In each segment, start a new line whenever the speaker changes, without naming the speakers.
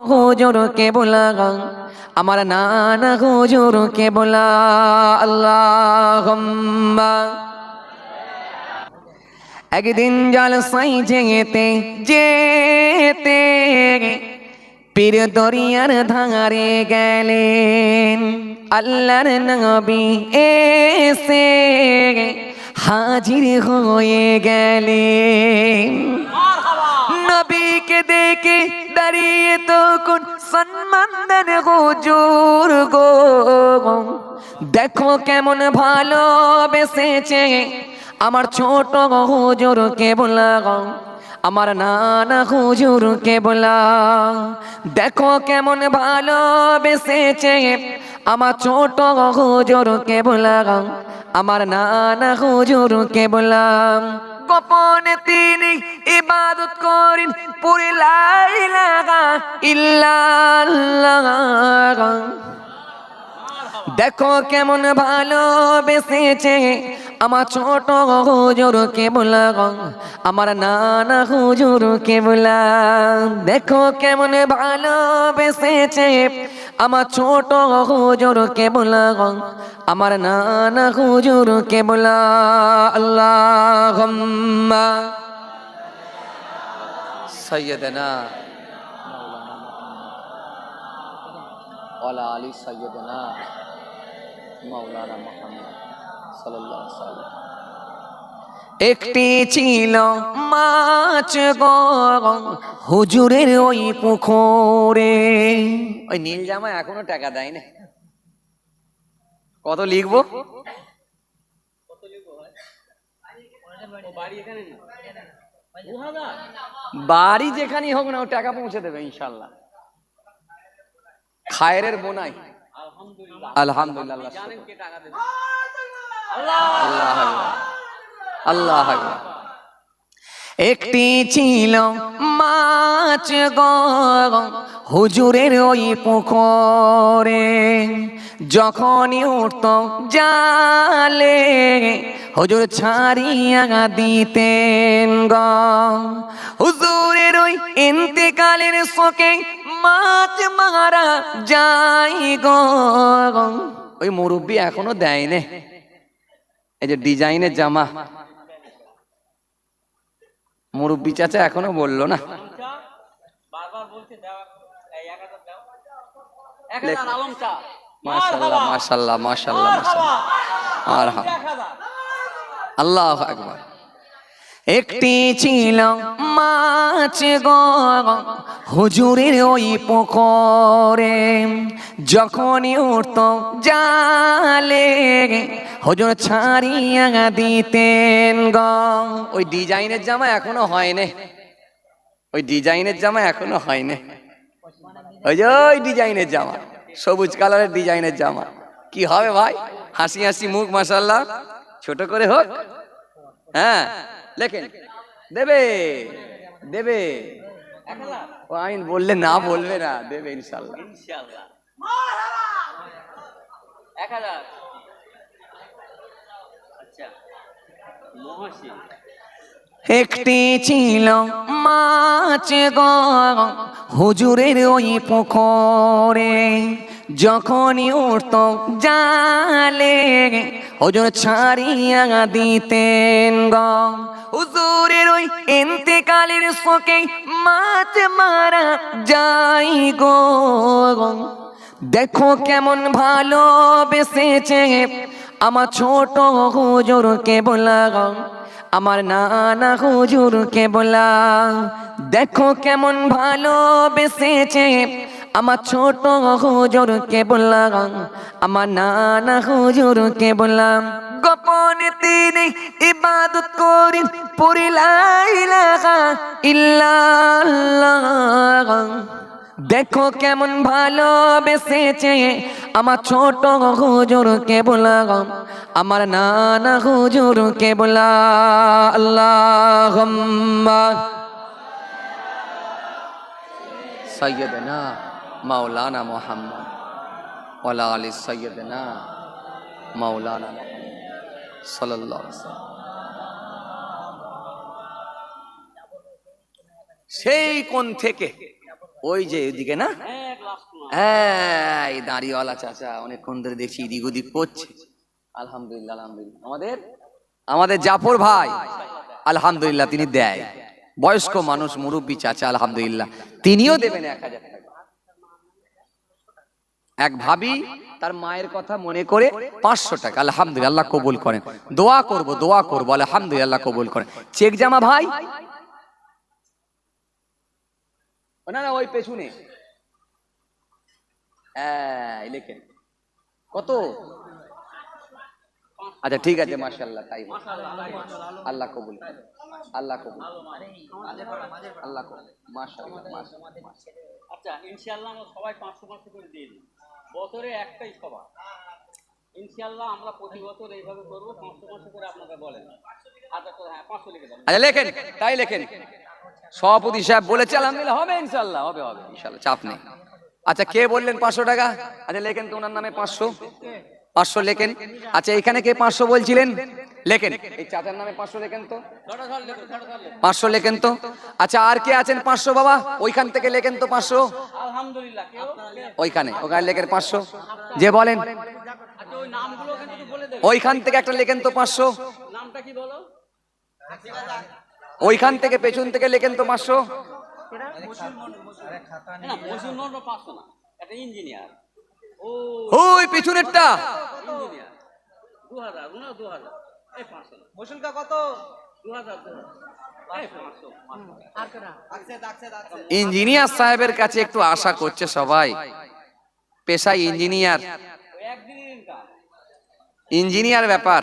হুজুরকে বলা? আমার নানা হুজুরকে বলা? আল্লাহ একদিন জল সাই যেতে যেতে পীর দরিয়ার ধারে গেলেন। আল্লাহর নবী এসে হাজির হয়ে গেলেন। নবীকে দেখে দাঁড়িয়ে তখন সম্মান দেন গো। দেখো কেমন ভালো বেসেছে আমার ছোট হুজুর কে বলা আমার নানা হুজুর কে বলা দেখো কেমন ভালো বেসেছে আমার ছোট হুজুর কে বলা আমার নানা হুজুর কে বললাম গোপনে তিনি ইবাদত করেন। পুরি লাইলাহা ইল্লাল্লাহ। দেখো কেমন ভালো বেসেছে আমার ছোট হুজুরকে বললাম আমার নানা হুজুরকে বললাম দেখো কেমন ভালো বেসেছে আমার ছোট হুজুরকে বললাম আমার নানা হুজুরকে বলা আল্লাহ সৈয়দনা ওয়ালা আলী সৈয়দনা মাওলানা মুহাম্মদ সাল্লাল্লাহু আলাইহি ওয়াসাল্লাম। একটি ছিল মাছ গো হুজুরের ওই পুকুরে। ওই নীল জামা এখনও টাকা দেয় না কত লিখব? বাড়ি যেখানেই হোক না ও টাকা পৌঁছে দেবে ইনশাল্লাহ খায়ের বোনাই। আলহামদুলিল্লাহ আল্লাহ আল্লাহ। একটি ছিল মাছ গো হুজুরের ওই পুকুরে। যখনই উঠত জালে, হুজুর ছাড়িয়া দিতেন গ। হুজুরের ওই ইন্তেকালের শোকে মাছ মারা যাই গো। ওই মুরব্বী এখনও দেয় নে এই যে ডিজাইনের জামা। মুরব্বী চাচা এখনও বলল না। মাশাল্লাহ মাশাল্লাহ মাশাল্লাহ মাশাল্লাহ আর আল্লাহ আকবার। একটি ছিল মাছ গো হুজুরের ওই পুকুরে। যখনই উঠত জালে, হুজুর ছাড়িয়া দিতেন গ। ওই ডিজাইনের জামা এখনও হয়নি। ওই ডিজাইনের জামা এখনও হয়নি। ওই যে ওই ডিজাইনের জামা, সবুজ কালারের ডিজাইনের জামা। কি হবে ভাই? হাসি হাসি মুখ মাসাল্লাহ ছোট করে হোক। হ্যাঁ। লেখেন। দেবে দেবে। ও আইন বললে না বলবে না দেবে ইনশাল্লাহ।
এক হাজার। আচ্ছা মহাশিব
একটি ছিল মাছ গো হুজুরের ওই পুকুরে। যখনই উঠত জালে হুজুর ছাড়িয়া দিতেন গ। হুজুরের ওই ইন্তেকালের শোকে মাছ মারা যাই গো। দেখো কেমন ভালো বেসেছে আমার ছোট হুজুরকে বললাম আমার নানা হুজুরকে বলা। দেখো কেমন ভালো বেসেছে আমার ছোট হুজুরকে বললাম আমার নানা হুজুরকে বললাম গোপনে তিনি ইবাদত করি পুরিলাইলাহা ইল্লাল্লাহ। দেখো কেমন ভালো বেসেছে আমার ছোট হুজুরকে বললাম আমার নানা হুজুরকে বলা আল্লাহ সৈয়দনা মাওলানা মোহাম্মদ ওলা আলী সৈয়দনা মাওলানা সাল্লাল্লাহু সেই কোণ থেকে, ওই যে ওইদিকে না? হ্যাঁ দাড়িওয়ালা চাচা অনেকক্ষণ ধরে দেখছি এদিক ওদিক করছে। আলহামদুলিল্লাহ আলহামদুলিল্লাহ। আমাদের আমাদের জাফর ভাই, আলহামদুলিল্লাহ, তিনি দেয়। বয়স্ক মানুষ, মুরব্বী চাচা, আলহামদুলিল্লাহ। তিনিও দেবেন এক হাজার টাকা। এক ভাবি তার মায়ের কথা মনে করে পাঁচশো টাকা আলহামদুলিল্লাহ কবুল করেন। দোয়া করব দোয়া করব আলহামদুলিল্লাহ কবুল করেন। চেক জামা ভাই? না না ওই পেছনে। হ্যাঁ, কত? আচ্ছা ঠিক আছে মাশাআল্লাহ তাই আল্লাহ কবুল। আল্লাহ কবুল আল্লাহ কবুল মাশাআল্লাহ
আচ্ছা ইনশাআল্লাহ সবাই পাঁচশো পাঁচশো করে দিয়ে দিই বছরে একটাই সভা। ইনশাআল্লাহ আমরা প্রতি বছর এইভাবে করব পাঁচশো পাঁচশো করে আপনাকে বলেন। হ্যাঁ
আচ্ছা লেখেন, তাই লেখেন। সভাপতি সাহেব বলেছে, আলহামদুলিল্লাহ, হবে ইনশাল্লাহ হবে হবে ইনশাল্লাহ চাপ নেই। আচ্ছা কে বললেন পাঁচশো টাকা? আচ্ছা লেখেন তো ওনার নামে পাঁচশো। পাঁচশো লেখেন। আচ্ছা এখানে কে পাঁচশো বলছিলেন? লেখেন। এই চাচার নামে পাঁচশো লেখেন তো। পাঁচশো লেখেন তো? আচ্ছা আর কে আছেন পাঁচশো বাবা? ওইখান থেকে লেখেন তো পাঁচশো। ওইখানে ওখানে লেখেন পাঁচশো। যে বলেন।
ওই নামগুলো কিন্তু একটু বলে দেবে
ওইখান থেকে একটা লেখেন তো পাঁচশো।
নামটা কি বলো
ওইখান থেকে পেছন থেকে লেখেন তো পাঁচশো। ওই পেছনেরটা।
ইঞ্জিনিয়ার দু হাজার।
কত?
ইঞ্জিনিয়ার সাহেবের কাছে একটু আশা করছে সবাই। পেশায় ইঞ্জিনিয়ার। ইঞ্জিনিয়ার ব্যাপার।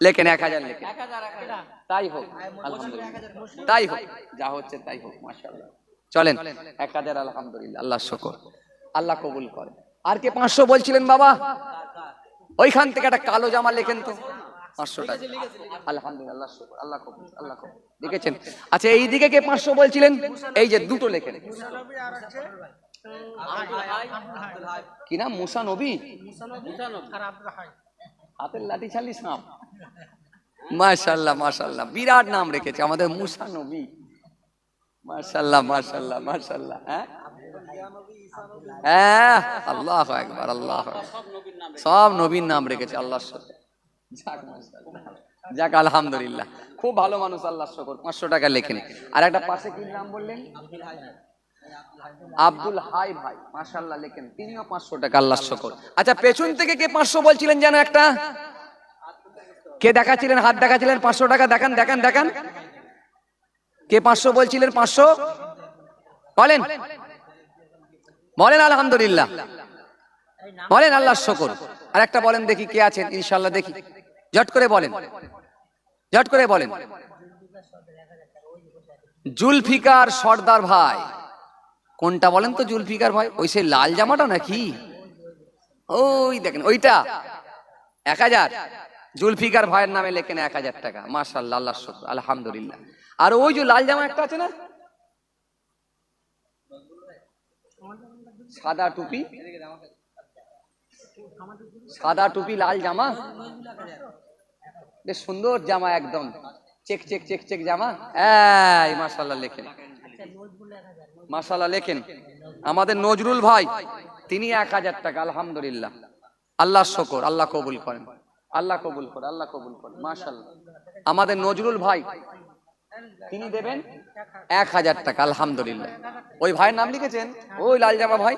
লেখেন এক হাজার লেখেন। তাই হোক আলহামদুলিল্লাহ। তাই হোক যা হচ্ছে তাই হোক মাশাআল্লাহ। চলেন এক হাজার আলহামদুলিল্লাহ। আল্লাহ শুকর। আল্লাহ কবুল করে আর কে পাঁচশো বলছিলেন বাবা? ওইখান থেকে একটা কালো জামা লেখেন তো। পাঁচশো টাকা। আলহামদুলিল্লাহ আল্লাহ আল্লাহ লিখেছেন আচ্ছা এই দিকে কে পাঁচশো বলছিলেন? এই যে দুটো লেখেন। কি নাম? মুসা নবী? হাতের লাঠি ছালি সাপ মাশাল্লাহ মাশাল্লাহ বিরাট নাম রেখেছে আমাদের মুসা নবী। মাশাল্লাহ মাশাল্লাহ মাশাল্লাহ হ্যাঁ? হ্যাঁ আল্লাহ একবার আল্লাহ
সব নবীর নাম
রেখেছে আল্লাহর সাথে। যাক আলহামদুলিল্লাহ। খুব ভালো মানুষ আল্লাহ শকর, পাঁচশো টাকা লেখেন আর একটা পাশে কি নাম বললেন? আব্দুল হাই ভাই মাশাল্লাহ লেখেন। তিনিও পাঁচশো টাকা আল্লাহ শকর। আচ্ছা পেছন থেকে কে পাঁচশো বলছিলেন যেন একটা? কে দেখাচ্ছিলেন? হাত দেখাচ্ছিলেন? পাঁচশো টাকা দেখান দেখান দেখান। কে পাঁচশো বলছিলেন? পাঁচশো? বলেন। বলেন আলহামদুলিল্লাহ। বলেন আল্লাহ শকর। আর একটা বলেন দেখি কে আছেন ইনশাল্লাহ দেখি। জট করে বলেন। জট করে বলেন। জুলফিকার সর্দার ভাই। কোনটা বলেন তো জুলফিকার ভাই? ওই সেই লাল জামাটা নাকি? ওই দেখেন ওইটা। এক হাজার। জুলফিকার ভাইয়ের নামে লেখেন এক হাজার টাকা। মার্শাল্লাহ আল্লাহ শকর। আলহামদুলিল্লাহ। আর ওই যে লাল জামা একটা আছে না? সাদা টুপি। সাদা টুপি, লাল জামা। বেশ সুন্দর জামা একদম। চেক চেক চেক চেক জামা। এই মাশাল্লাহ লেখেন। মাশাল্লাহ লেখেন। আমাদের নজরুল ভাই, তিনি এক হাজার টাকা, আলহামদুলিল্লাহ। আল্লাহ শকর, আল্লাহ কবুল করেন। আল্লাহ কবুল করে আল্লাহ কবুল করে মাশাল্লাহ আমাদের নজরুল ভাই তিনি দেবেন এক হাজার টাকা আলহামদুলিল্লাহ। ওই ভাইয়ের নাম লিখেছেন? ওই লাল জামা ভাই?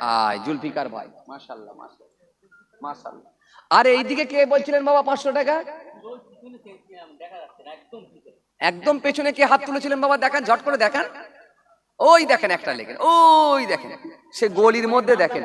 আয় জুলফিকার ভাই। মাশাল্লাহ মাশাল্লাহ আর এইদিকে কে বলছিলেন বাবা পাঁচশো টাকা? একদম পেছনে কে হাত তুলেছিলেন বাবা? দেখান ঝট করে দেখান। ওই দেখেন একটা লেখেন ওই দেখেন। সে গলির মধ্যে দেখেন।